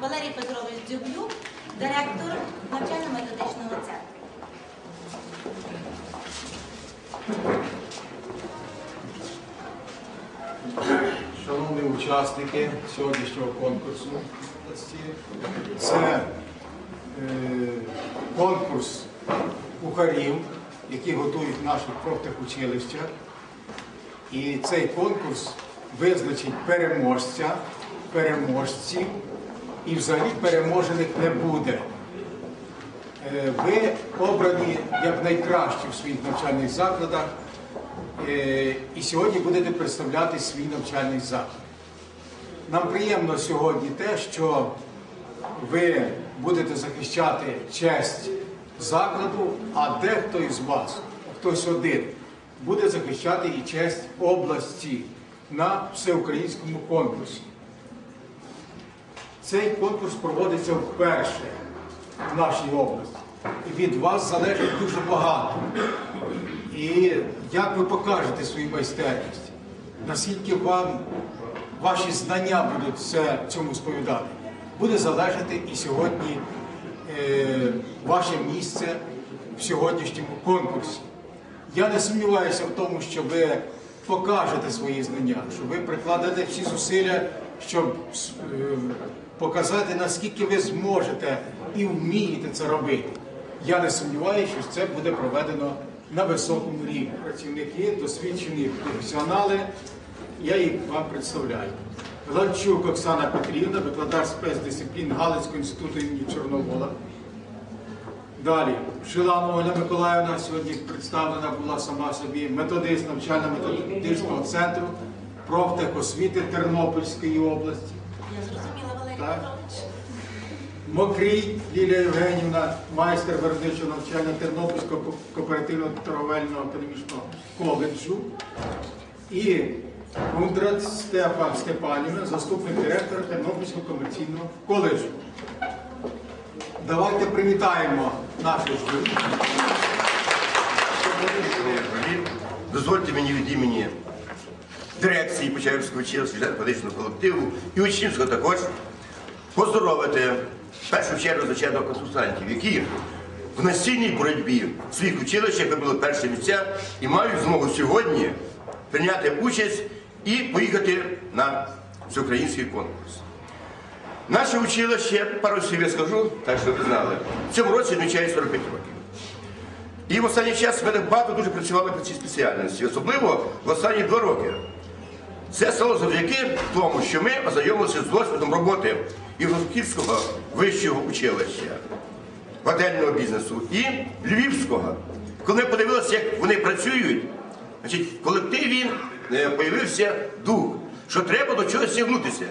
Валерій Петрович Дзюблюк, директор навчально-методичного центру. Шановні учасники сьогоднішнього конкурсу, це е, конкурс кухарів, які готують наші профтехучилища. І цей конкурс визначить переможця, переможців і взагалі переможених не буде. Е, Ви обрані як найкращі в своїх навчальних закладах е, і сьогодні будете представляти свій навчальний заклад. Нам приємно сьогодні те, що ви будете захищати честь закладу, а дехто із вас, хтось один, буде захищати і честь області на всеукраїнському конкурсі. Цей конкурс проводиться вперше в нашій області. Від вас залежить дуже багато. І як ви покажете свою майстерність, наскільки вам ваші знання будуть все цьому сповідати, буде залежати і сьогодні е, ваше місце в сьогоднішньому конкурсі. Я не сумніваюся в тому, що ви покажете свої знання, що ви прикладете всі зусилля, щоб е, показати, наскільки ви зможете і вмієте це робити. Я не сумніваюся, що це буде проведено на високому рівні. Працівники, досвідчені професіонали, я їх вам представляю. Ланчук Оксана Петрівна, викладач спецдисциплін Галицького інституту імені Чорновола. Далі, Шиланова Оля Миколаївна сьогодні представлена була сама собі методист навчально-методичного центру профтехосвіти Тернопільської області. Я зрозуміла, Валерій Петрович. Мокрій Лілія Євгенівна, майстер виробничого навчання Тернопільського кооперативного торговельного економічного коледжу. І Кундрат Степан Степанівна, заступник директора Тернопільського комерційного коледжу. Давайте привітаємо нашу журі. Дозвольте мені від імені дирекції Почаївського училища педагогічного колективу і учнівського також поздоровити в першу чергу звичайно консультантів, які в настільній боротьбі своїх училищах вибили перші місця і мають змогу сьогодні прийняти участь і поїхати на всеукраїнський конкурс. Наше училище, пару слів я скажу, так що ви знали, в цьому році відмічає 45 років. І в останній час ми так багато дуже працювали по цій спеціальності, особливо в останні два роки. Це стало завдяки тому, що ми ознайомилися з досвідом роботи Івано-Франківського вищого училища, готельного бізнесу і Львівського. Коли ми подивилися, як вони працюють, значить, в колективі е, появився дух, що треба до чогось тягнутися.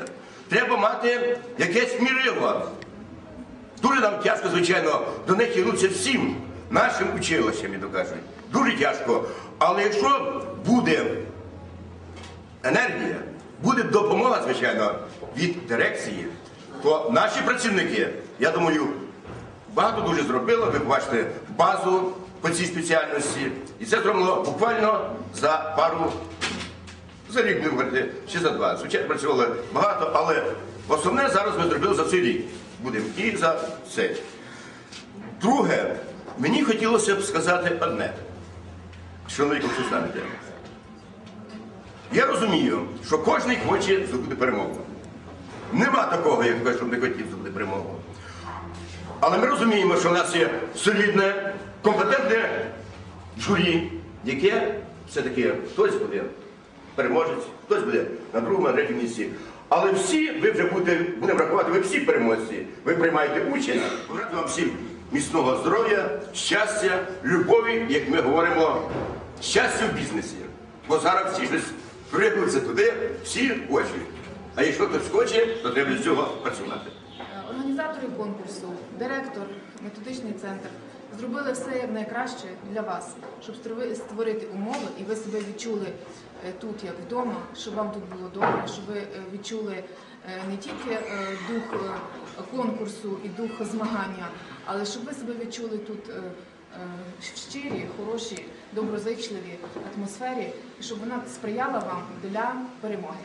Треба мати якесь мірило. Дуже нам тяжко, звичайно, до них тягнутися всім нашим училищам, як то кажуть. Дуже тяжко. Але якщо буде енергія, буде допомога, звичайно, від дирекції, то наші працівники, я думаю, багато дуже зробили. Ви бачите базу по цій спеціальності. І це зроблено буквально за пару за рік не говорити, чи за два. Звичайно, працювали багато, але основне зараз ми зробили за цей рік. Будемо і за це. Друге, мені хотілося б сказати одне. Шановні консультанти. Я розумію, що кожен хоче здобути перемогу. Нема такого, як кажуть, щоб не хотів здобути перемогу. Але ми розуміємо, що в нас є солідне, компетентне журі, яке все-таки хтось буде переможець, хтось буде на другому, на третьому місці. Але всі, ви вже будете, будемо рахувати, ви всі переможці. Ви приймаєте участь. Бажаю вам всім міцного здоров'я, щастя, любові, як ми говоримо, щастя в бізнесі. Бо зараз всі ж пригнуться туди, всі хочуть. А якщо хтось хоче, то треба для цього працювати. Організатори конкурсу, директор, методичний центр зробили все як найкраще для вас, щоб створити умови, і ви себе відчули е, тут як вдома, щоб вам тут було добре, щоб ви е, відчули е, не тільки е, дух е, конкурсу і дух змагання, але щоб ви себе відчули тут. Е, щирій, хорошій, доброзичливій атмосфері, і щоб вона сприяла вам для перемоги.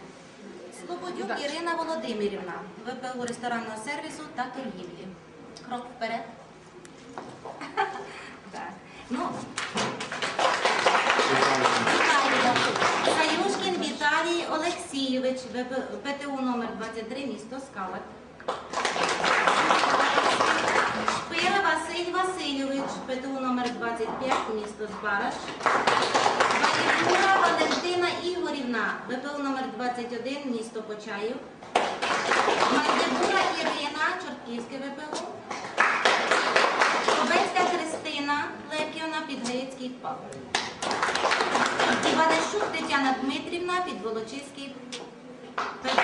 Слободюк Так. Ірина Володимирівна, ВПУ ресторанного сервісу та торгівлі. Крок вперед. Так. Ну. Саюшкін Віталій Олексійович, ПТУ номер 23, місто Скалат. Шпира Василь Васильович, ПТУ номер 25, місто Збараш. Валікура Валентина Ігорівна, ВПУ номер 21, місто Почаїв. Магдебура Ірина, Чортківське ВПУ. Кобецька Христина Леп'євна, Підгаїцький ПАП. Іванищук Тетяна Дмитрівна, Підволочиський ПП.